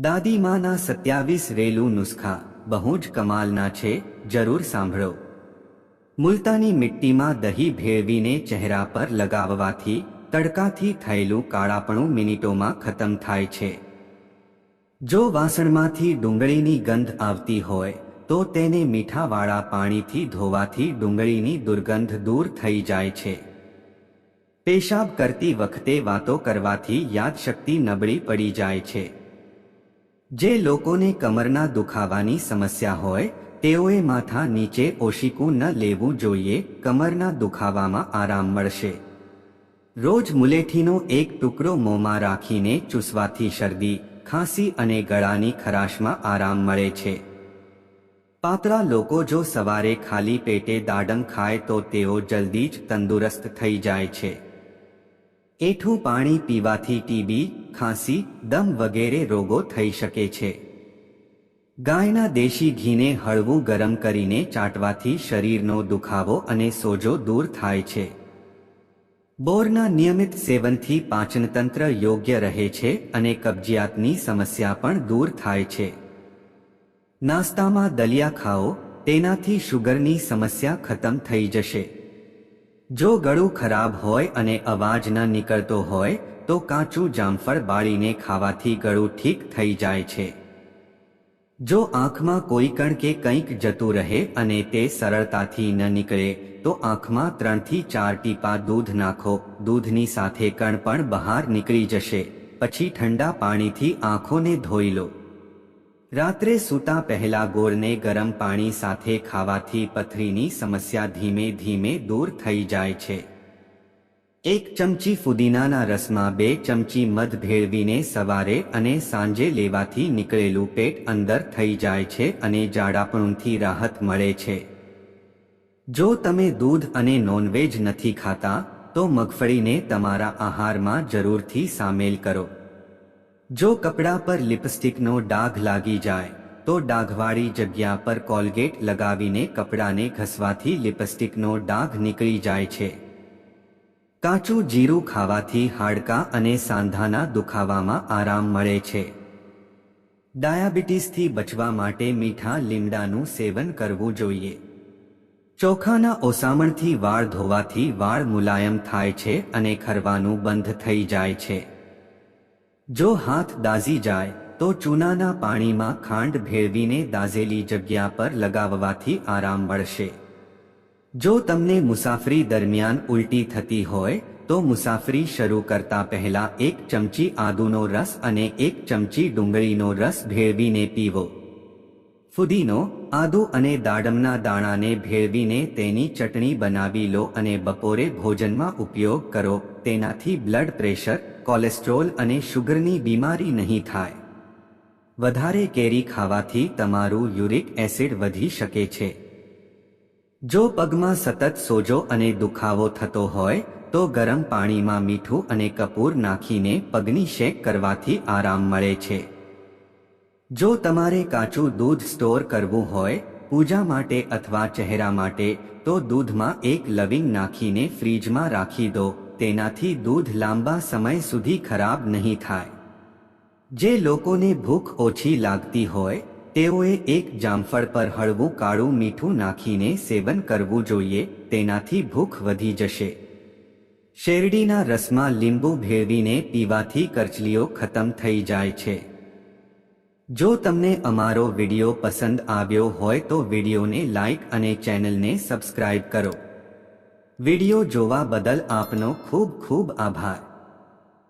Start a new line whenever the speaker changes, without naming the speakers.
દાદીમાના સત્યાવીસ રેલું નુસ્ખા, બહુ જ કમાલના છે, જરૂર સાંભળો. મુલતાની મિટ્ટીમાં દહીં ભેળવીને ચહેરા પર લગાવવાથી, તડકાથી થયેલું કાળાપણું મિનિટોમાં ખતમ થાય છે. જો વાસણમાંથી ડુંગળીની ગંધ આવતી હોય, તો તેને મીઠાવાળા પાણીથી ધોવાથી ડુંગળીની દુર્ગંધ દૂર થઈ જાય છે. પેશાબ કરતી વખતે વાતો કરવાથી યાદશક્તિ નબળી પડી જાય છે. જે લોકોને કમરના દુખાવાની સમસ્યા હોય, તેઓએ માથા નીચે ઓશિકું ન લેવું જોઈએ, કમરના દુખાવામાં આરામ મળશે. રોજ મુલેઠીનો એક ટુકડો મોંમાં રાખીને ચૂસવાથી શરદી, ખાંસી અને ગળાની ખરાશમાં આરામ મળે છે. પાતળા લોકો જો સવારે ખાલી પેટે દાડમ ખાય તો તેઓ જલ્દી જ તંદુરસ્ત થઈ જાય છે. એઠું પાણી પીવાથી ટીબી, ખાંસી, દમ વગેરે રોગો થઈ શકે છે. ગાયના દેશી ઘીને હળવું ગરમ કરીને ચાટવાથી શરીરનો દુખાવો અને સોજો દૂર થાય છે. બોરના નિયમિત સેવનથી પાચનતંત્ર યોગ્ય રહે છે અને કબજિયાતની સમસ્યા પણ દૂર થાય છે. નાસ્તામાં દલિયા ખાઓ, તેનાથી શુગરની સમસ્યા ખતમ થઈ જશે. જો ગળું ખરાબ હોય અને અવાજ ન નીકળતો હોય, તો કાચું જામફળ બાળીને ખાવાથી ગળું ઠીક થઈ જાય છે. જો આંખમાં કોઈ કણ કે કંઈક જતું રહે અને તે સરળતાથી ન નીકળે, તો આંખમાં ત્રણથી ચાર ટીપા દૂધ નાખો, દૂધની સાથે કણ પણ બહાર નીકળી જશે. પછી ઠંડા પાણીથી આંખોને ધોઈ લો. રાત્રે સૂતા પહેલા ગોળને ગરમ પાણી સાથે ખાવાથી પથરીની સમસ્યા ધીમે ધીમે દૂર થઈ જાય છે. એક ચમચી ફુદીનાના રસમાં બે ચમચી મધ ભેળવીને સવારે અને સાંજે લેવાથી નીકળેલું પેટ અંદર થઈ જાય છે અને જાડાપણુંથી રાહત મળે છે. જો તમે દૂધ અને નોનવેજ નથી ખાતા, તો મગફળીને તમારા આહારમાં જરૂરથી સામેલ કરો. જો કપડા પર લિપસ્ટિકનો ડાઘ લાગી જાય, તો ડાઘવાળી જગ્યા પર કોલગેટ લગાવીને કપડાને ઘસવાથી લિપસ્ટિકનો ડાઘ નીકળી જાય છે. કાચું જીરું ખાવાથી હાડકાં અને સાંધાના દુખાવામાં આરામ મળે છે. ડાયાબિટીસથી બચવા માટે મીઠા લીમડાનું સેવન કરવું જોઈએ. ચોખાના ઓસામણથી વાળ ધોવાથી વાળ મુલાયમ થાય છે અને ખરવાનું બંધ થઈ જાય છે. જો હાથ દાઝી જાય, તો ચૂનાના પાણીમાં ખાંડ ભેળવીને દાઝેલી જગ્યા પર લગાવવાથી આરામ મળશે. જો તમને મુસાફરી દરમિયાન ઉલટી થતી હોય, તો મુસાફરી શરૂ કરતા પહેલા એક ચમચી આદુનો રસ અને એક ચમચી ડુંગળીનો રસ ભેળવીને પીવો. ફુદીનો આદુ અને દાડમના દાણાને ભેળવીને તેની ચટણી બનાવી લો અને બપોરે ભોજનમાં ઉપયોગ કરો. તેનાથી બ્લડ પ્રેશર, કોલેસ્ટ્રોલ અને શુગરની બીમારી નહીં થાય. વધારે કેરી ખાવાથી તમારું યુરિક એસિડ વધી શકે છે. જો પગમાં સતત સોજો અને દુખાવો થતો હોય, તો ગરમ પાણીમાં મીઠું અને કપૂર નાખીને પગની શેક કરવાથી આરામ મળે છે. જો તમારે કાચું દૂધ સ્ટોર કરવું હોય, પૂજા માટે અથવા ચહેરા માટે, તો દૂધમાં એક લવિંગ નાખીને ફ્રીજમાં રાખી દો. તેનાથી દૂધ લાંબા સમય સુધી ખરાબ નહીં થાય. જે લોકોને ભૂખ ઓછી લાગતી હોય, તેઓએ એક જામફળ પર હળવું કાળું મીઠું નાખીને સેવન કરવું જોઈએ, તેનાથી ભૂખ વધી જશે. શેરડીના રસમાં લીંબુ ભેળવીને પીવાથી કરચલીઓ ખતમ થઈ જાય છે. જો તમને અમારો વિડિયો પસંદ આવ્યો હોય તો વિડિયોને લાઈક અને ચેનલને સબસ્ક્રાઇબ કરો. વિડિયો જોવા બદલ આપનો ખૂબ ખૂબ આભાર.